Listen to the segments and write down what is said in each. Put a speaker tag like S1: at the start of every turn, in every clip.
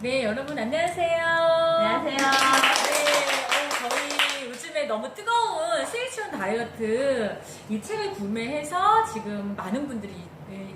S1: 네, 여러분 안녕하세요.
S2: 안녕하세요.
S1: 네, 어, 저희 요즘에 너무 뜨거운 스위치온 다이어트 이 책을 구매해서 지금 많은 분들이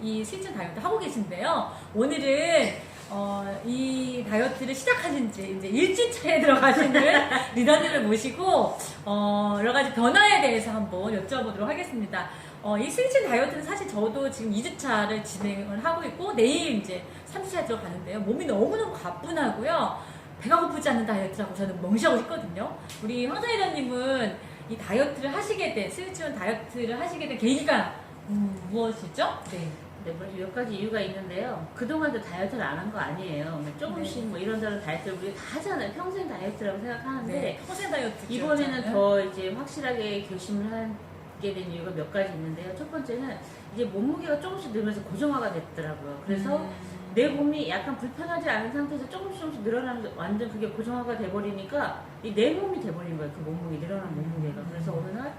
S1: 이- 이 스위치온 다이어트 하고 계신데요. 오늘은 어, 이 다이어트를 시작하신 지 이제 일주차에 들어가시는 리더님을 모시고 어, 여러 가지 변화에 대해서 한번 여쭤보도록 하겠습니다. 어, 이 스위치 다이어트는 사실 저도 지금 2주차를 진행을 하고 있고 내일 이제 3주차에 들어가는데요. 몸이 너무너무 가뿐하고요. 배가 고프지 않는 다이어트라고 저는 멍시하고 있거든요. 우리 황사이사님은 이 다이어트를 하시게 된, 스위치온 다이어트를 하시게 된 계기가 음, 무엇이죠? 네.
S2: 네, 뭐몇 가지 이유가 있는데요. 그동안도 다이어트를 안 한 거 아니에요. 뭐 조금씩
S1: 네.
S2: 뭐 이런저런 다이어트를 우리가 다 하잖아요. 평생 다이어트라고 생각하는데
S1: 네. 허세 다이어트.
S2: 이번에는 더 이제 확실하게 결심을 하게 된 이유가 몇 가지 있는데요. 첫 번째는 이제 몸무게가 조금씩 늘면서 고정화가 됐더라고요. 그래서
S1: 음.
S2: 내 몸이 약간 불편하지 않은 상태에서 조금씩 조금씩 늘어나면서 완전 그게 고정화가 돼버리니까 이 내 몸이 돼버린 거예요. 그 몸무게 늘어난 몸무게가. 그래서 어느 날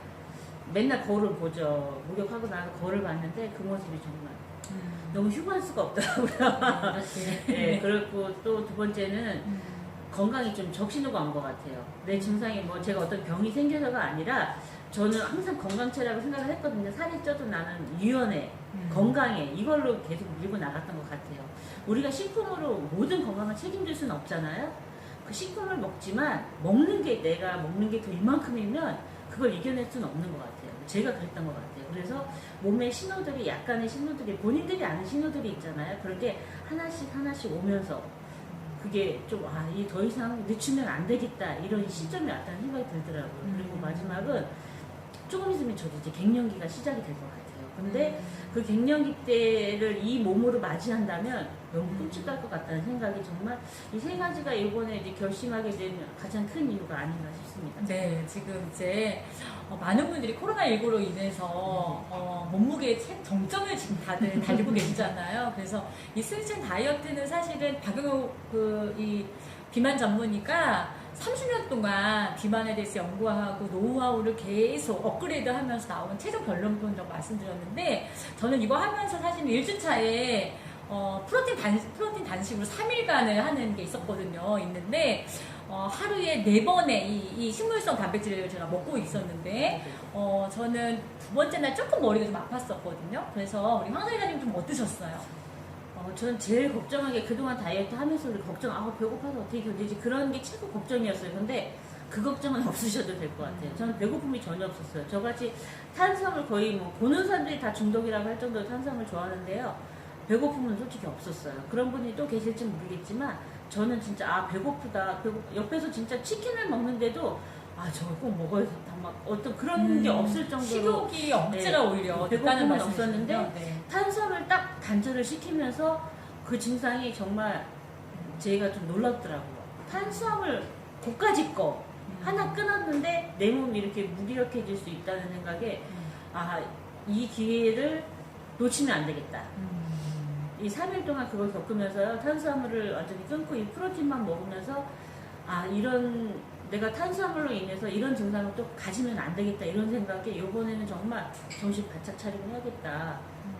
S2: 맨날 거울을 보죠. 목욕하고 나서 거울을 봤는데 그 모습이 정말
S1: 음.
S2: 너무 휴가할 수가 없더라고요.
S1: 이렇게.
S2: 네, 그렇고 또 두 번째는
S1: 음.
S2: 건강이 좀 적신호가 온 것 같아요. 내 증상이 뭐 제가 어떤 병이 생겨서가 아니라 저는 항상 건강체라고 생각을 했거든요. 살이 쪄도 나는 유연해,
S1: 음.
S2: 건강해 이걸로 계속 밀고 나갔던 것 같아요. 우리가 식품으로 모든 건강을 책임질 수는 없잖아요. 그 식품을 먹지만 먹는 게 내가 먹는 게더 이만큼이면 그걸 이겨낼 수는 없는 것 같아요. 제가 그랬던 것 같아요. 그래서 몸의 신호들이 약간의 신호들이 본인들이 아는 신호들이 있잖아요. 그런 게 하나씩 하나씩 오면서 그게 좀, 아, 이 더 이상 늦추면 안 되겠다. 이런 시점이 왔다는 생각이 들더라고요. 그리고
S1: 음.
S2: 마지막은 조금 있으면 저도 이제 갱년기가 시작이 될 것 같아요. 근데
S1: 음.
S2: 그 갱년기 때를 이 몸으로 맞이한다면 너무 끔찍할 것 같다는 생각이 정말 이 세 가지가 이번에 이제 결심하게 된 가장 큰 이유가 아닌가 싶습니다.
S1: 네, 지금 이제 어, 많은 분들이 코로나19로 인해서 어, 몸무게 책 정점을 지금 다들 달리고 계시잖아요. 그래서 이 스위치 다이어트는 사실은 박영호 그이 비만 전문의가 30년 동안 비만에 대해서 연구하고 노하우를 계속 업그레이드 하면서 나온 최종 결론론적 말씀드렸는데 저는 이거 하면서 사실 1주차에 어, 프로틴 단, 프로틴 단식으로 3일간을 하는 게 있었거든요. 있는데, 어, 하루에 네 번의 이, 이 식물성 단백질을 제가 먹고 있었는데, 어, 저는 두 번째 날 조금 머리가 좀 아팠었거든요. 그래서 우리 황사이사님 좀 어떠셨어요?
S2: 어, 저는 제일 걱정한 게 그동안 다이어트 하면서 우리 걱정, 아, 배고파서 어떻게 견디지? 그런 게 최고 걱정이었어요. 근데 그 걱정은 없으셔도 될 것 같아요. 저는 배고픔이 전혀 없었어요. 저같이 탄수화물 거의 뭐 보는 사람들이 다 중독이라고 할 정도로 탄수화물 좋아하는데요. 배고픔은 솔직히 없었어요. 그런 분이 또 계실지 모르겠지만 저는 진짜 아 배고프다. 배고 옆에서 진짜 치킨을 먹는데도 아 저거 꼭 먹어야겠다. 막 어떤 그런 게
S1: 음,
S2: 없을 정도로
S1: 식욕이 억지가
S2: 네.
S1: 오히려
S2: 배고픔은. 없었는데
S1: 네.
S2: 탄수화물 딱 단절을 시키면서 그 증상이 정말 제가 좀 놀랍더라고요. 탄수화물 고까지 거 하나 끊었는데 내 몸이 이렇게 무기력해질 수 있다는 생각에 아 이 기회를 놓치면 안 되겠다.
S1: 음.
S2: 이 3일 동안 그걸 겪으면서요 탄수화물을 완전히 끊고 이 프로틴만 먹으면서 아 이런 내가 탄수화물로 인해서 이런 증상을 또 가지면 안 되겠다 이런 생각에 이번에는 정말 정신 바짝 차리고 해야겠다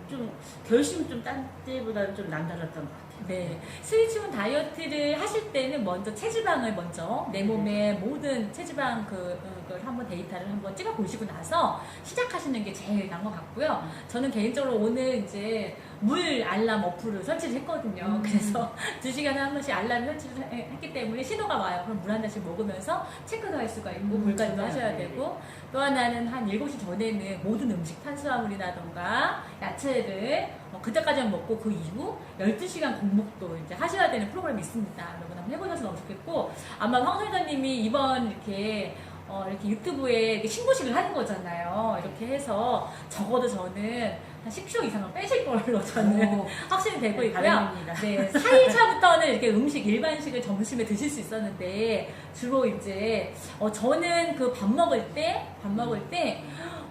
S2: 좀 결심이 좀딴 때보다는 좀 남달랐던 것 같아요.
S1: 네. 스위치온 다이어트를 하실 때는 먼저 체지방을 먼저 내 몸의 모든 체지방 그, 걸 한번 데이터를 한번 찍어 보시고 나서 시작하시는 게 제일 나은 것 같고요. 저는 개인적으로 오늘 이제 물 알람 어플을 설치를 했거든요.
S2: 음.
S1: 그래서 두 시간에 한 번씩 알람 설치를 해- 했기 때문에 신호가 와요. 그럼 물 한 잔씩 먹으면서 체크도 할 수가 있고
S2: 음,
S1: 물까지도
S2: 좋아요.
S1: 하셔야
S2: 네.
S1: 되고 또 하나는 한 7시 전에는 모든 음식 탄수화물이라던가 야채를 어, 그때까지는 먹고 그 이후 12시간 공복도 이제 하셔야 되는 프로그램이 있습니다. 여러분 한번 해보셔서 너무 좋겠고 아마 황 선생님이 이번 이렇게 어, 이렇게 유튜브에 이렇게 신고식을 하는 거잖아요. 이렇게 해서 적어도 저는 한 10kg 이상은 빼실 걸로 저는
S2: 오,
S1: 확신이 되고
S2: 네,
S1: 있고요.
S2: 다행입니다.
S1: 네, 4일차부터는 이렇게 음식, 일반식을 점심에 드실 수 있었는데, 주로 이제, 어, 저는 그 밥 먹을 때, 밥 먹을 때,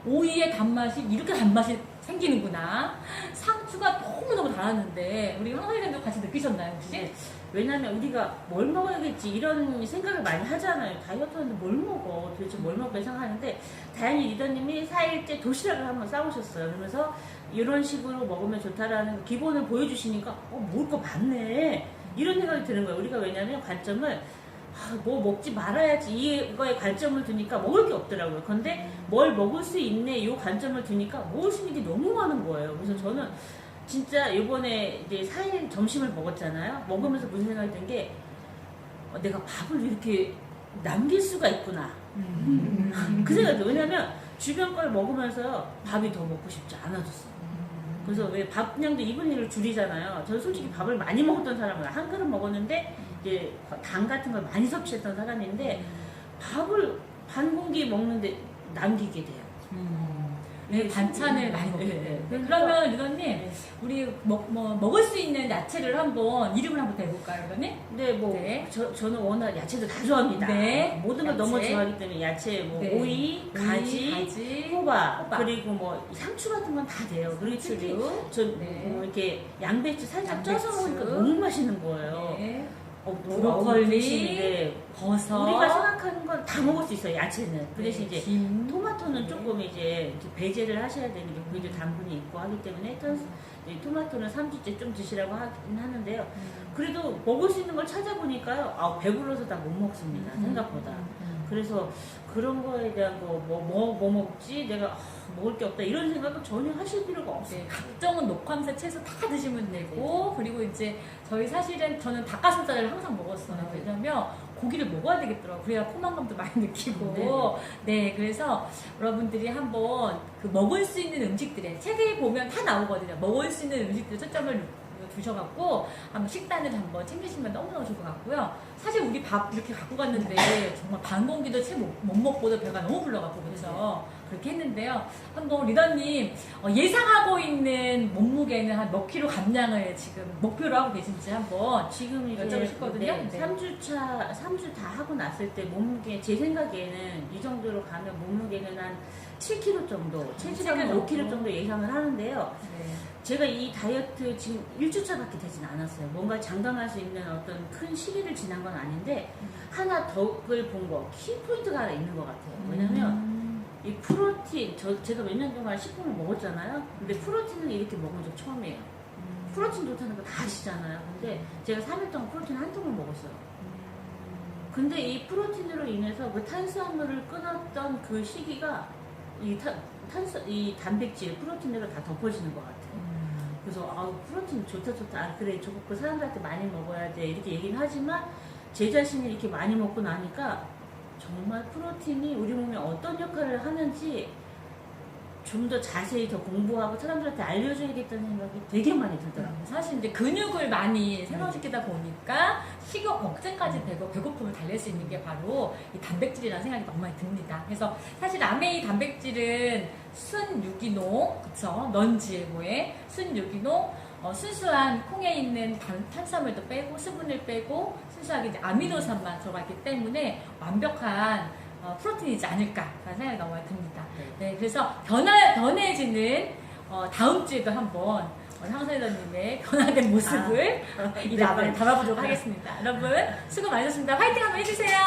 S1: 오이의 단맛이 이렇게 단맛이 생기는구나. 상추가 너무너무 달았는데, 우리 황 선생님도 같이 느끼셨나요, 혹시?
S2: 네. 왜냐면 우리가 뭘 먹어야겠지 이런 생각을 많이 하잖아요. 다이어트 하는데 뭘 먹어? 도대체 뭘 먹을까 생각하는데 다행히 리더님이 4일째 도시락을 한번 싸우셨어요. 그러면서 이런 식으로 먹으면 좋다라는 기본을 보여주시니까 어, 먹을 거 많네. 이런 생각 생각이 드는 거예요. 우리가 왜냐면 관점을 아, 뭐 먹지 말아야지 이거에 관점을 두니까 먹을 게 없더라고요. 근데 뭘 먹을 수 있네 이 관점을 두니까 먹을 수 있는 게 너무 많은 거예요. 그래서 저는 진짜 이번에 이제 4일 점심을 먹었잖아요. 먹으면서 무슨 생각이 든게 어, 내가 밥을 이렇게 남길 수가 있구나.
S1: 음.
S2: 그 생각이 들어요. 왜냐면 주변 걸 먹으면서 밥이 더 먹고 싶지 않아졌어요. 그래서 왜 밥량도 2분의 1을 줄이잖아요. 저는 솔직히 밥을 많이 먹었던 사람은 한 그릇 먹었는데 이제 당 같은 걸 많이 섭취했던 사람인데 밥을 반 공기 먹는데 남기게 돼요.
S1: 네, 반찬을
S2: 음,
S1: 많이 먹게
S2: 네,
S1: 돼요.
S2: 네.
S1: 그러면 리더님,
S2: 네.
S1: 우리 먹, 뭐, 먹을 수 있는 야채를 한번 이름을 한번 대볼까요, 리더님?
S2: 근데 뭐
S1: 네.
S2: 저, 저는 워낙 야채도 다 좋아합니다.
S1: 네.
S2: 모든 걸
S1: 야채.
S2: 너무 좋아하기 때문에 야채, 뭐
S1: 네.
S2: 오이, 가지,
S1: 가지,
S2: 호박,
S1: 호박.
S2: 그리고 뭐 상추 같은 건 다 돼요. 그리고 특히. 저
S1: 네.
S2: 뭐 이렇게 양배추 살짝
S1: 양배추.
S2: 쪄서 먹으니까 너무 맛있는 거예요.
S1: 네.
S2: 어,
S1: 브로콜리,
S2: 네.
S1: 버섯,
S2: 우리가 생각하는 건 다 먹을 수 있어요. 야채는. 그 대신
S1: 네,
S2: 이제
S1: 김,
S2: 토마토는
S1: 네.
S2: 조금 이제 배제를 하셔야 되는 게 그게 당분이 있고 하기 때문에 일단 이 토마토는 3주째 좀 드시라고 하긴 하는데요.
S1: 음.
S2: 그래도 먹을 수 있는 걸 찾아보니까요. 아, 배불러서 다 못 먹습니다.
S1: 음.
S2: 생각보다.
S1: 음.
S2: 그래서 그런 거에 대한 거, 뭐, 뭐, 뭐 먹지? 내가 아, 먹을 게 없다. 이런 생각은 전혀 하실 필요가 없어요.
S1: 네, 각종은 녹화하면서 채소 다 드시면 되고 그리고 이제 저희 사실은 저는 닭가슴살을 항상 먹었어요.
S2: 네.
S1: 왜냐면 고기를 먹어야 되겠더라고요. 그래야 포만감도 많이 느끼고.
S2: 네.
S1: 네, 그래서 여러분들이 한번 그 먹을 수 있는 음식들에 책에 보면 다 나오거든요. 먹을 수 있는 음식들 초점을 두셔갖고 한번 식단을 한번 챙기시면 너무너무 좋을 것 같고요. 사실 우리 밥 이렇게 갖고 갔는데 정말 반 공기도 채 못 먹고도 배가 너무 불러갖고 그래서 그렇게 했는데요. 한번 리더님 어, 예상하고 있는 몸무게는 한 몇 킬로 감량을 지금 목표로 하고 계신지 한번
S2: 지금 이제
S1: 여쭤보고 싶거든요.
S2: 네,
S1: 네.
S2: 3주차, 3주 다 하고 났을 때 몸무게, 제 생각에는 이 정도로 가면 몸무게는 한 7kg 정도, 체지방
S1: 7kg
S2: 5kg 정도 예상을 하는데요.
S1: 네.
S2: 제가 이 다이어트 지금 1주차밖에 되진 않았어요. 뭔가 장담할 수 있는 어떤 큰 시기를 지난 건 아닌데, 하나 덕을 본 거, 키포인트가 하나 있는 것 같아요. 왜냐면,
S1: 음.
S2: 이 프로틴, 저, 제가 몇 년 동안 식품을 먹었잖아요. 근데 프로틴을 이렇게 먹은 적 처음이에요. 프로틴 좋다는 거 다 아시잖아요. 근데 제가 3일 동안 프로틴 한 통을 먹었어요. 근데 이 프로틴으로 인해서 그 탄수화물을 끊었던 그 시기가 이 탄, 탄수, 이 단백질, 프로틴으로 다 덮어지는 것 같아요.
S1: 음.
S2: 그래서 아 프로틴 좋다 좋다 아 그래 저거 그 사람들한테 많이 먹어야 돼 이렇게 얘기는 하지만 제 자신이 이렇게 많이 먹고 나니까 정말 프로틴이 우리 몸에 어떤 역할을 하는지 좀 더 자세히 더 공부하고 사람들한테 알려줘야겠다는 생각이 되게 많이 들더라고요.
S1: 사실 이제 근육을 많이 생성시키다 보니까 식욕 억제까지 되고 배고픔을 달랠 수 있는 게 바로 이 단백질이라는 생각이 너무 많이 듭니다. 그래서 사실 아메이 단백질은 순유기농, 그쵸? 넌지에고의 순유기농, 어, 순수한 콩에 있는 단, 탄수화물도 빼고 수분을 빼고 순수하게 이제 아미노산만 들어가 있기 때문에 완벽한 어, 프로틴이지 않을까라는 생각이 너무 듭니다. 네, 그래서 변화, 변해지는 어, 다음 주에도 한번 황사이더님의 변화된 모습을 이
S2: 네,
S1: 라방에
S2: 네.
S1: 담아보도록 하겠습니다. 여러분 수고 많으셨습니다. 화이팅 한번 해주세요.